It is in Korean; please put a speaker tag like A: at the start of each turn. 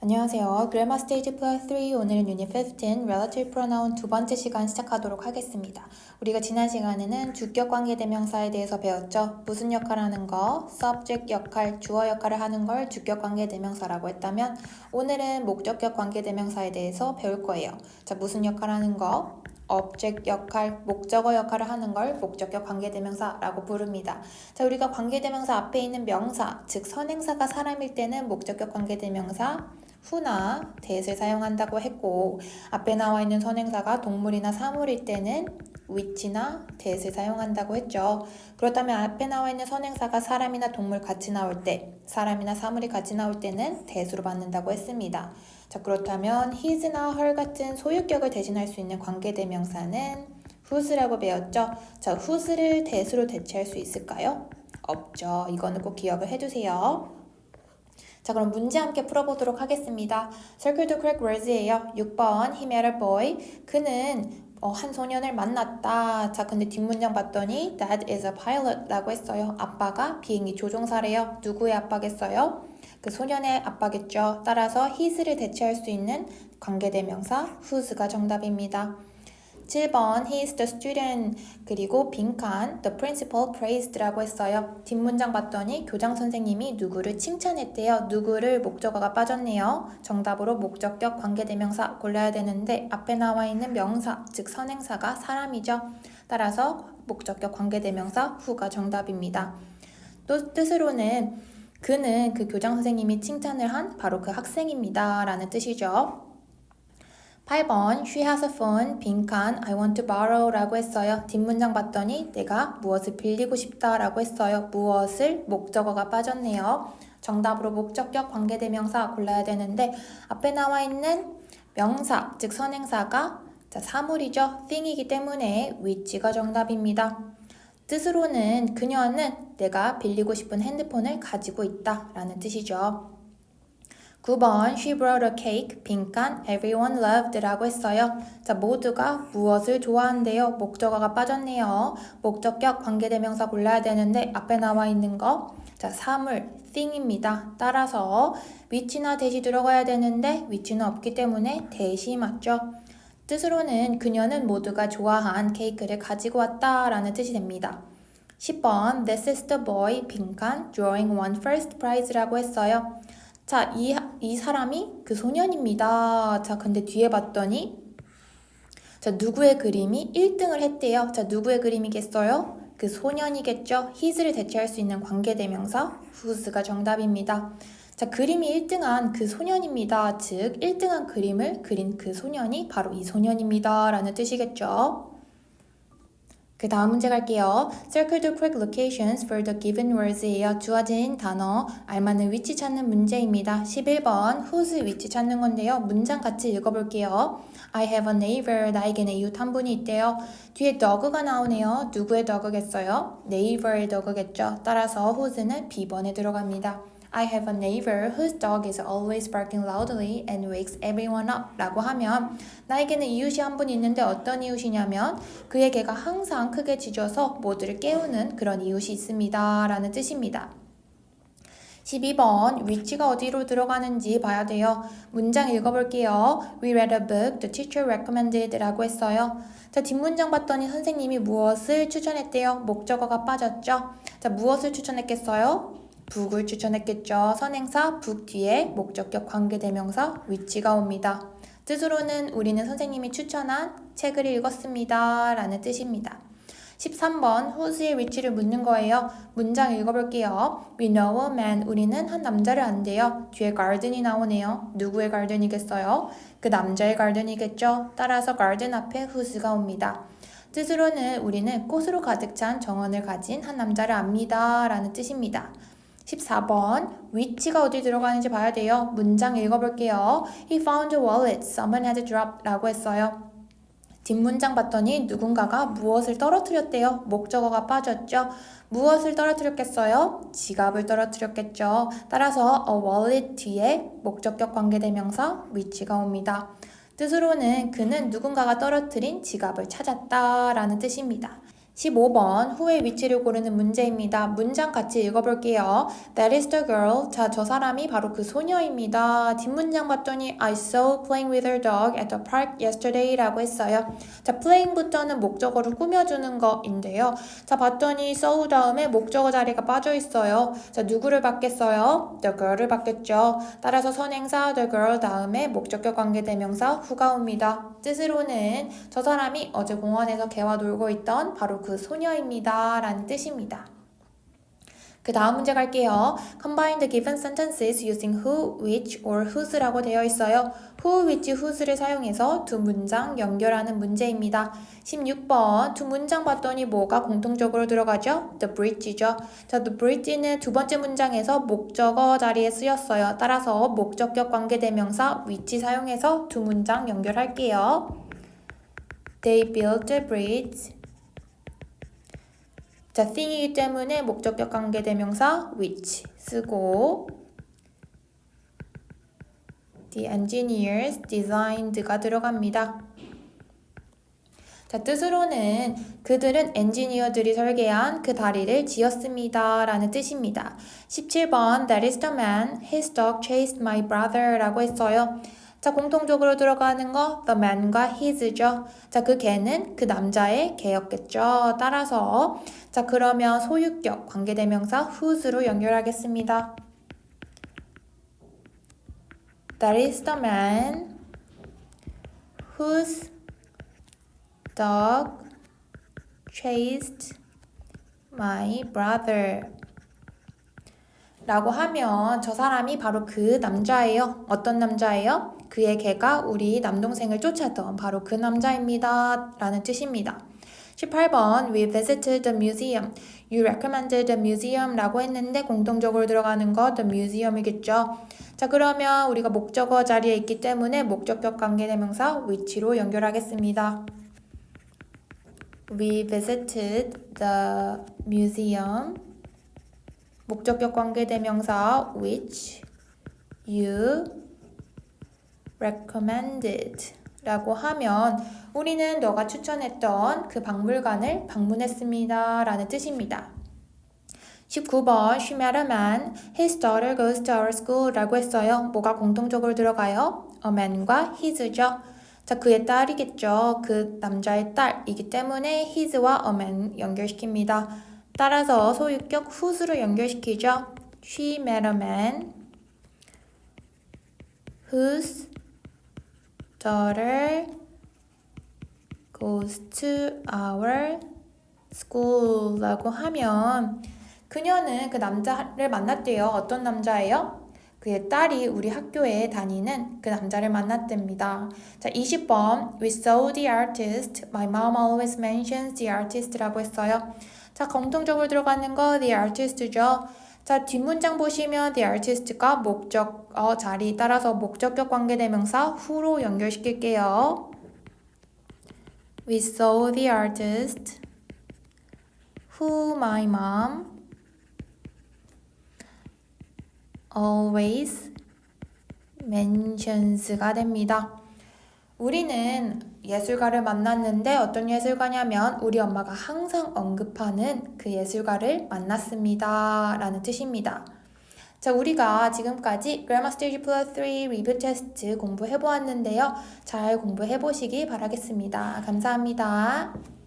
A: 안녕하세요. 그래머 스테이지 플러스 3 오늘은 유닛 15 relative pronoun 두 번째 시간 시작하도록 하겠습니다. 우리가 지난 시간에는 주격 관계 대명사에 대해서 배웠죠. 무슨 역할을 하는 거, subject 역할, 주어 역할을 하는 걸 주격 관계 대명사라고 했다면 오늘은 목적격 관계 대명사에 대해서 배울 거예요. 자, 무슨 역할을 하는 거? object 역할, 목적어 역할을 하는 걸 목적격 관계대명사라고 부릅니다. 자, 우리가 관계대명사 앞에 있는 명사, 즉 선행사가 사람일 때는 목적격 관계대명사 후나 대을 사용한다고 했고 앞에 나와 있는 선행사가 동물이나 사물일 때는 which나 대을 사용한다고 했죠. 그렇다면 앞에 나와 있는 선행사가 사람이나 동물 같이 나올 때, 사람이나 사물이 같이 나올 때는 대수로 받는다고 했습니다. 자, 그렇다면 his나 her 같은 소유격을 대신할 수 있는 관계대명사는 whose라고 배웠죠. 자, whose를 대수로 대체할 수 있을까요? 없죠. 이거는 꼭 기억을 해주세요. 자, 그럼 문제 함께 풀어보도록 하겠습니다. Circle the correct words예요. 6번 He met a boy. 그는 어, 한 소년을 만났다. 자, 근데 뒷문장 봤더니 Dad is a pilot라고 했어요. 아빠가 비행기 조종사래요. 누구의 아빠겠어요? 그 소년의 아빠겠죠. 따라서 his를 대체할 수 있는 관계대명사 whose가 정답입니다. 7번 He is the student 그리고 빈칸 The principal praised라고 했어요. 뒷문장 봤더니 교장 선생님이 누구를 칭찬했대요. 누구를 목적어가 빠졌네요. 정답으로 목적격 관계대명사 골라야 되는데 앞에 나와 있는 명사 즉 선행사가 사람이죠. 따라서 목적격 관계대명사 who가 정답입니다. 또 뜻으로는 그는 그 교장 선생님이 칭찬을 한 바로 그 학생입니다. 라는 뜻이죠. 8번 She has a phone, 빈칸 I want to borrow 라고 했어요. 뒷문장 봤더니 내가 무엇을 빌리고 싶다 라고 했어요. 무엇을 목적어가 빠졌네요. 정답으로 목적격 관계대명사 골라야 되는데 앞에 나와 있는 명사, 즉 선행사가 자, 사물이죠. thing이기 때문에 which가 정답입니다. 뜻으로는 그녀는 내가 빌리고 싶은 핸드폰을 가지고 있다 라는 뜻이죠. 9번 She brought a cake, 빈칸 Everyone loved 라고 했어요. 자, 모두가 무엇을 좋아한대요? 목적어가 빠졌네요. 목적격 관계대명사 골라야 되는데 앞에 나와 있는 거 자, 사물, thing입니다. 따라서 위치나 대시 들어가야 되는데 위치는 없기 때문에 대시 맞죠? 뜻으로는 그녀는 모두가 좋아한 케이크를 가지고 왔다 라는 뜻이 됩니다. 10번 This is the boy, 빈칸 Drawing won first prize라고 했어요. 자, 이, 이 사람이 그 소년입니다. 자, 근데 뒤에 봤더니 자, 누구의 그림이 1등을 했대요. 자, 누구의 그림이겠어요? 그 소년이겠죠. his를 대체할 수 있는 관계대명사 whose가 정답입니다. 자, 그림이 1등한 그 소년입니다. 즉, 1등한 그림을 그린 그 소년이 바로 이 소년입니다. 라는 뜻이겠죠. 그 다음 문제 갈게요. Circle the correct locations for the given words예요. 주어진 단어, 알맞는 위치 찾는 문제입니다. 11번 whose 위치 찾는 건데요. 문장 같이 읽어볼게요. I have a neighbor. 나에게는 이웃 한 분이 있대요. 뒤에 dog가 나오네요. 누구의 dog겠어요? neighbor의 dog겠죠. 따라서 whose는 B번에 들어갑니다. I have a neighbor whose dog is always barking loudly and wakes everyone up 라고 하면 나에게는 이웃이 한 분 있는데 어떤 이웃이냐면 그의 개가 항상 크게 짖어서 모두를 깨우는 그런 이웃이 있습니다 라는 뜻입니다. 12번 위치가 어디로 들어가는지 봐야 돼요. 문장 읽어볼게요. We read a book the teacher recommended 라고 했어요. 자, 뒷문장 봤더니 선생님이 무엇을 추천했대요? 목적어가 빠졌죠? 자, 무엇을 추천했겠어요? 북을 추천했겠죠. 선행사 북 뒤에 목적격 관계대명사 위치가 옵니다. 뜻으로는 우리는 선생님이 추천한 책을 읽었습니다. 라는 뜻입니다. 13번 whose의 위치를 묻는 거예요. 문장 읽어볼게요. We know a man. 우리는 한 남자를 안돼요. 뒤에 garden이 나오네요. 누구의 garden이겠어요? 그 남자의 garden이겠죠. 따라서 garden 앞에 whose가 옵니다. 뜻으로는 우리는 꽃으로 가득 찬 정원을 가진 한 남자를 압니다. 라는 뜻입니다. 14번 위치가 어디 들어가는지 봐야 돼요. 문장 읽어볼게요. He found a wallet. Someone had dropped 라고 했어요. 뒷문장 봤더니 누군가가 무엇을 떨어뜨렸대요. 목적어가 빠졌죠. 무엇을 떨어뜨렸겠어요? 지갑을 떨어뜨렸겠죠. 따라서 a wallet 뒤에 목적격 관계대명사 위치가 옵니다. 뜻으로는 그는 누군가가 떨어뜨린 지갑을 찾았다 라는 뜻입니다. 15번 후의 위치를 고르는 문제입니다. 문장 같이 읽어볼게요. That is the girl. 자, 저 사람이 바로 그 소녀입니다. 뒷문장 봤더니 I saw playing with her dog at the park yesterday 라고 했어요. 자, playing부터는 목적어를 꾸며주는 거인데요. 자, 봤더니 saw 다음에 목적어 자리가 빠져 있어요. 자, 누구를 받겠어요? The girl을 받겠죠. 따라서 선행사 the girl 다음에 목적격 관계대명사 후가 옵니다. 뜻으로는 저 사람이 어제 공원에서 개와 놀고 있던 바로 그 소녀입니다. 라는 뜻입니다. 그 다음 문제 갈게요. Combine the given sentences using who, which, or whose라고 되어 있어요. who, which, whose를 사용해서 두 문장 연결하는 문제입니다. 16번 두 문장 봤더니 뭐가 공통적으로 들어가죠? The bridge죠. 자, the bridge는 두 번째 문장에서 목적어 자리에 쓰였어요. 따라서 목적격 관계대명사 which 사용해서 두 문장 연결할게요. They built a bridge. 자, thing이기 때문에 목적격 관계 대명사 which 쓰고 The engineers designed가 들어갑니다. 자, 뜻으로는 그들은 엔지니어들이 설계한 그 다리를 지었습니다. 라는 뜻입니다. 17번 That is the man. His dog chased my brother 라고 했어요. 자, 공통적으로 들어가는 거 the man과 his죠. 자, 그 개는 그 남자의 개였겠죠. 따라서 자, 그러면 소유격 관계대명사 whose로 연결하겠습니다. That is the man whose dog chased my brother. 라고 하면 저 사람이 바로 그 남자예요. 어떤 남자예요? 그의 개가 우리 남동생을 쫓았던 바로 그 남자입니다. 라는 뜻입니다. 18번 We visited the museum. You recommended the museum 라고 했는데 공통적으로 들어가는 거 the museum이겠죠. 자 그러면 우리가 목적어 자리에 있기 때문에 목적격 관계대명사 which로 연결하겠습니다. We visited the museum. 목적격 관계대명사 which you recommended 라고 하면 우리는 너가 추천했던 그 박물관을 방문했습니다 라는 뜻입니다. 19번 She met a man. His daughter goes to our school 라고 했어요. 뭐가 공통적으로 들어가요? A man과 his죠. 자, 그의 딸이겠죠. 그 남자의 딸이기 때문에 his와 a man 연결시킵니다. 따라서 소유격 whose로 연결시키죠. She met a man whose daughter goes to our school 라고 하면 그녀는 그 남자를 만났대요. 어떤 남자예요? 그의 딸이 우리 학교에 다니는 그 남자를 만났답니다. 자, 20번 We saw the artist. My mom always mentions the artist라고 했어요. 자, 공통적으로 들어가는 거 the artist죠. 자, 뒷문장 보시면 the artist가 목적어 자리 따라서 목적격 관계대명사 who로 연결시킬게요. We saw the artist who my mom always mentions가 됩니다. 우리는 예술가를 만났는데 어떤 예술가냐면 우리 엄마가 항상 언급하는 그 예술가를 만났습니다. 라는 뜻입니다. 자, 우리가 지금까지 Grammar Stage Plus 3 리뷰 테스트 공부해 보았는데요. 잘 공부해 보시기 바라겠습니다. 감사합니다.